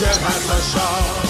yazılacak mücevher taşa İzmir'in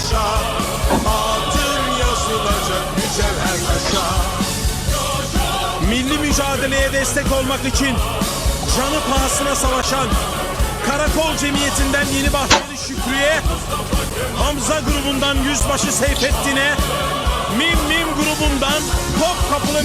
Paşa yaşa. Adın yazılacak mücevher taşa Milli mücadeleye destek olmak için canı pahasına savaşan Karakol Cemiyeti'nden Yeni Bahçeli Şükrü'ye, Hamza grubundan Yüzbaşı Seyfettin'e, Mim Mim grubundan Top Kapılı